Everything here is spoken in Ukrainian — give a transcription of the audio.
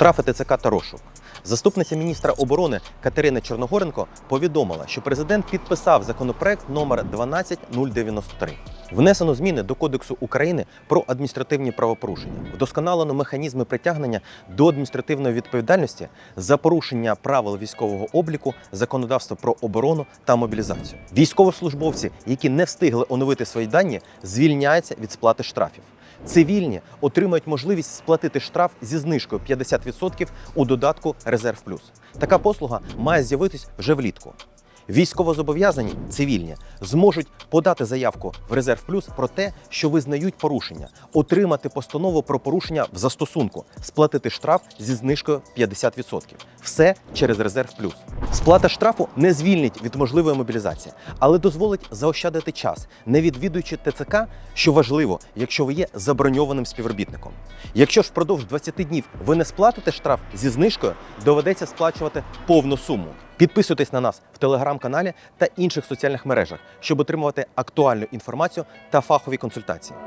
Штрафи ТЦК та розшук. Заступниця міністра оборони Катерина Чорногоренко повідомила, що президент підписав законопроект номер 12093. Внесено зміни до Кодексу України про адміністративні правопорушення, вдосконалено механізми притягнення до адміністративної відповідальності за порушення правил військового обліку, законодавства про оборону та мобілізацію. Військовослужбовці, які не встигли оновити свої дані, звільняються від сплати штрафів. Цивільні отримають можливість сплатити штраф зі знижкою 50% у додатку Резерв Плюс. Така послуга має з'явитись вже влітку. Військовозобов'язані цивільні зможуть подати заявку в Резерв Плюс про те, що визнають порушення, отримати постанову про порушення в застосунку, сплатити штраф зі знижкою 50%. Все через Резерв Плюс. Сплата штрафу не звільнить від можливої мобілізації, але дозволить заощадити час, не відвідуючи ТЦК, що важливо, якщо ви є заброньованим співробітником. Якщо ж впродовж 20 днів ви не сплатите штраф зі знижкою, доведеться сплачувати повну суму. Підписуйтесь на нас в телеграм-каналі та інших соціальних мережах, щоб отримувати актуальну інформацію та фахові консультації.